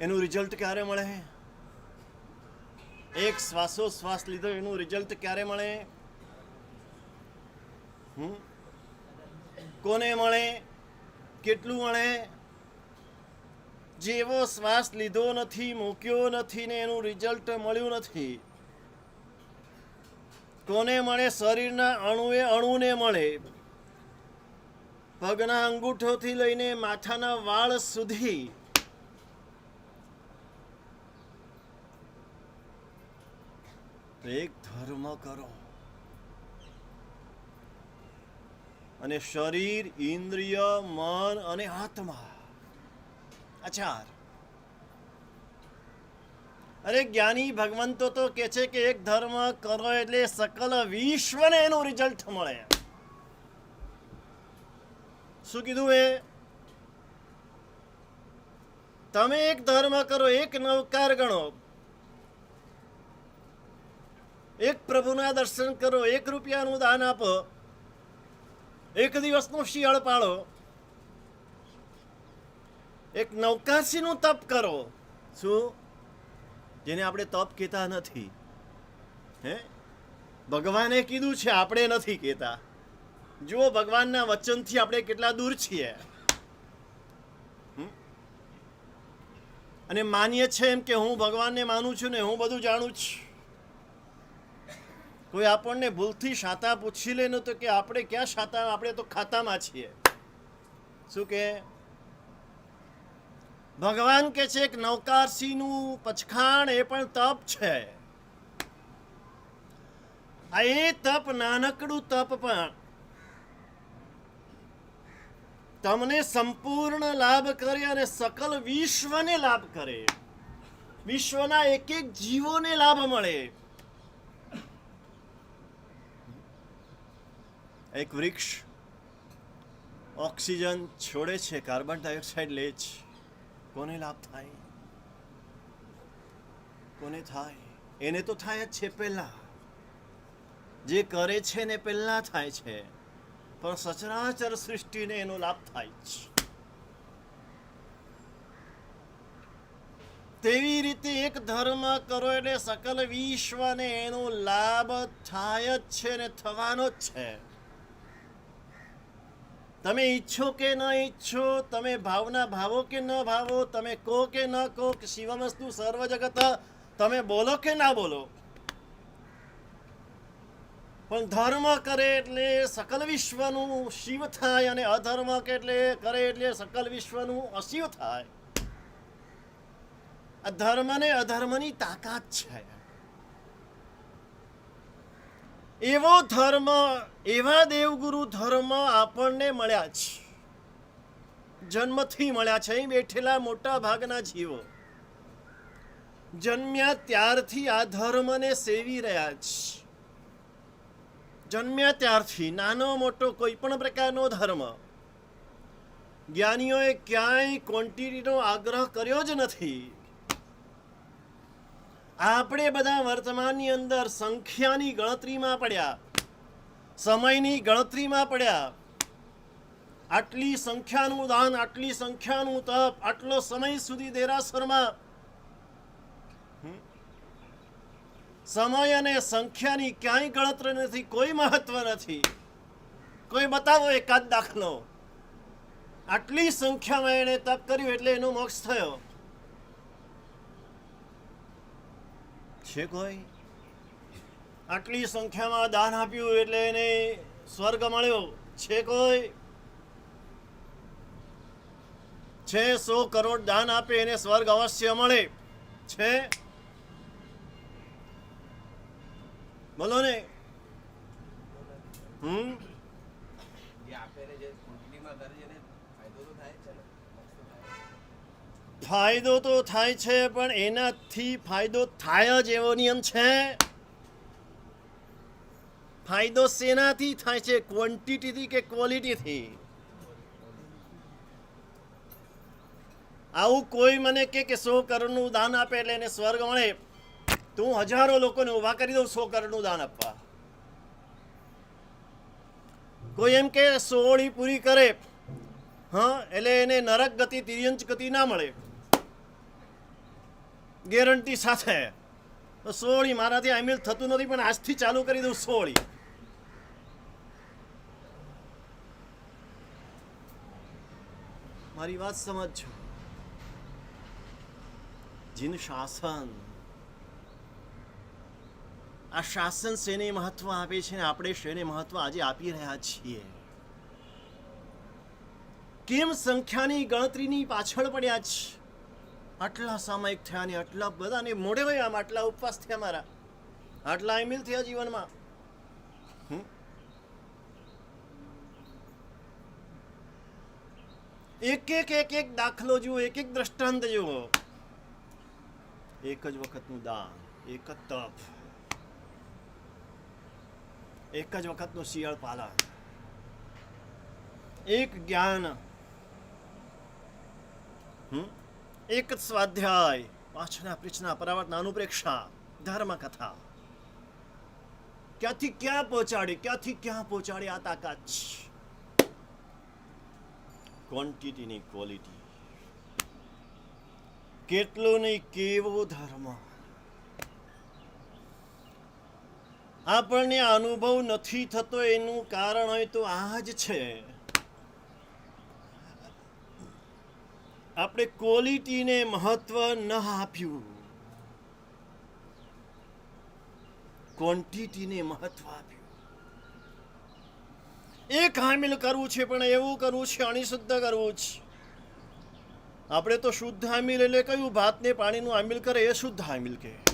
એનું રિઝલ્ટ ક્યારે મળે? એક શ્વાસોશ્વાસ લીધો, એનું રિઝલ્ટ ક્યારે મળે? હમ? કોને મળે? કેટલું મળે? જેવો શ્વાસ લીધો નથી, મૂક્યો નથી ને એનું રિઝલ્ટ મળ્યું નથી. કોને મળે? શરીરના અણુએ અણુને મળે. પગના અંગૂઠોથી લઈને માથાના વાળ સુધી એક ધર્મ કરો. અને શરીર, ઇન્દ્રિય, મન અને આત્મા. આ અરે જ્ઞાની ભગવંતો તો કે છે કે એક ધર્મ કરો એટલે સકલ વિશ્વને એનું રિઝલ્ટ મળે. શું કીધું એ? તમે એક ધર્મ કરો, એક નવકાર ગણો. એક પ્રભુના દર્શન કરો, એક રૂપિયાનું દાન આપો, એક દિવસનું શિયાળ પાળો, એક નવકાશીનું તપ કરો. શું? જેને આપણે તપ કહેતા નથી. હે? ભગવાને કીધું છે, આપણે નથી કહેતા. જુઓ, ભગવાનના વચનથી આપણે કેટલા દૂર છીએ? અને માનીએ છે એમ કે હું ભગવાનને માનું છું ને હું બધું જાણું છું. કોઈ આપણને ભૂલથી શાતા પૂછી લે ને તો કે આપણે ક્યાં શાતા આપણે તો ખાતામાં છીએ. શું કે? ભગવાન કે છે એક નૌકારસીનું પછખાણ એ પણ તપ છે. આ એ તપ નાનકડું તપ પણ. તમને સંપૂર્ણ લાભ કરે અને સકલ વિશ્વને લાભ કરે. વિશ્વના એક એક જીવોને લાભ મળે. એક વૃક્ષ ઓક્સિજન છોડે છે, કાર્બન ડાયોક્સાઇડ લે છે. કોને લાભ થાય? કોને થાય? એને તો થાય જ છે પહેલા. જે કરે છે ને પહેલા થાય છે. પણ સચરાચર સૃષ્ટિને એનો લાભ થાય છે તેવી રીતે એક ધર્મ કરો એટલે સકલ વિશ્વને એનો લાભ થાય જ છે ને થવાનો જ છે. તમે ઈચ્છો કે ન ઈચ્છો, તમે ભાવના ભાવો કે ન ભાવો, તમે કહો કે ન કહો કે શિવમસ્તુ સર્વ જગત તમે બોલો કે ના બોલો? પણ ધર્મ કરે એટલે સકલ વિશ્વનું શિવ થાય અને અધર્મ કે એટલે કરે એટલે સકલ વિશ્વનું અશિવ થાય. આ ધર્મ ને અધર્મની તાકાત છે. એવો ધર્મ, એવા દેવગુરુ ધર્મ આપણને મળ્યા છે. જન્મથી મળ્યા છે, અહીં બેઠેલા મોટા ભાગના જીવો. જન્મ્યા ત્યારથી આ ધર્મને સેવી રહ્યા છે. જન્મ્યા ત્યારથી, નાનો મોટો કોઈ પણ પ્રકારનો ધર્મ, જ્ઞાનીઓએ ક્યાંય ક્વોન્ટિટીનો આગ્રહ કર્યો જ નથી. આપણે બધા વર્તમાનની અંદર સંખ્યાની ગણતરીમાં પડ્યા. સમયની ગણતરીમાં પડ્યા. આટલી સંખ્યાનું દાન, આટલી સંખ્યાનું તપ, આટલો સમય સુધી દેરાસરમાં? સમય અને સંખ્યાની ક્યાંય ગણતરી નથી, કોઈ મહત્વ નથી. કોઈ બતાવો એકાદ દાખલો. આટલી સંખ્યામાં એણે તપ કર્યું એટલે એનો મોક્ષ થયો. છે કોઈ? આટલી સંખ્યામાં દાન આપ્યું એટલે એને સ્વર્ગ મળ્યો. છે કોઈ? છે સો કરોડ દાન આપે એને સ્વર્ગ અવશ્ય મળે. છે? બોલો ને. હમ જે આપે ને જે કુંડલીમાં કરે છે એને ફાયદો તો થાય જ છે ને મોક્ષ તો થાય જ. ફાયદો તો થાય છે, પણ એનાથી ફાયદો થાય જ એવો નિયમ છે. ફાયદો શેનાથી થાય છે? ક્વોન્ટિટીથી કે ક્વોલિટીથી આવું કોઈ મને કે કે સો કરોડનું દાન આપે એટલે એને સ્વર્ગ મળે. તો હું હજારો લોકોને ઊભા કરી દઉં સો કરોડનું દાન આપવા. કોઈ એમ કે સોળી પૂરી કરે. હા, એટલે એને નરક ગતિ, તિર્યંચ ગતિ ના મળે. ગેરંટી સાથે. સોળી મારાથી આમિલ થતું નથી, પણ આજથી ચાલુ કરી દઉં સોળી. મારી વાત સમજો જીન શાસન. આ શાસન શેને મહત્વ આપે છે ને આપણે શેને મહત્વ આજે આપી રહ્યા છીએ? કેમ સંખ્યાની ગણતરીની પાછળ પડ્યા છે? આટલા સામાયિક થયા ને આટલા બધા ને મોઢે હોય આમ આટલા ઉપવાસ થયા મારા આટલા અમિલ થયા જીવનમાં? એક એક એક એક દાખલો જુઓ, એક એક દ્રષ્ટાંત જુઓ એક જ વખતનું દાન, એક જ તપ, એક જ વખતનું શિયાળ પાલન, એક જ્ઞાન હમ? એક જ સ્વાધ્યાય પાછળના પૃચ્છના પરાવર્તના અનુપ્રેક્ષા ધર્મ કથા ક્યાંથી ક્યાં પહોંચાડી ક્યાંથી ક્યાં પહોંચાડી આ તાકાત ક્વોન્ટિટીની ક્વોલિટી કેટલો નહીં કેવો ધર્મ આપણને અનુભવ નથી થતો એનું કારણ હોય તો આ જ છે આપણે ક્વોલિટીને મહત્વ ન આપ્યું. ક્વોન્ટિટીને મહત્વ આપ્યું. એક હામિલ કરવું છે, પણ એવું કરવું છે, અણિશુદ્ધ કરવું છે. આપણે તો શુદ્ધ હામિલ એટલે કયું? ભાતને પાણીનું હામિલ કરે એ શુદ્ધ હામિલ કે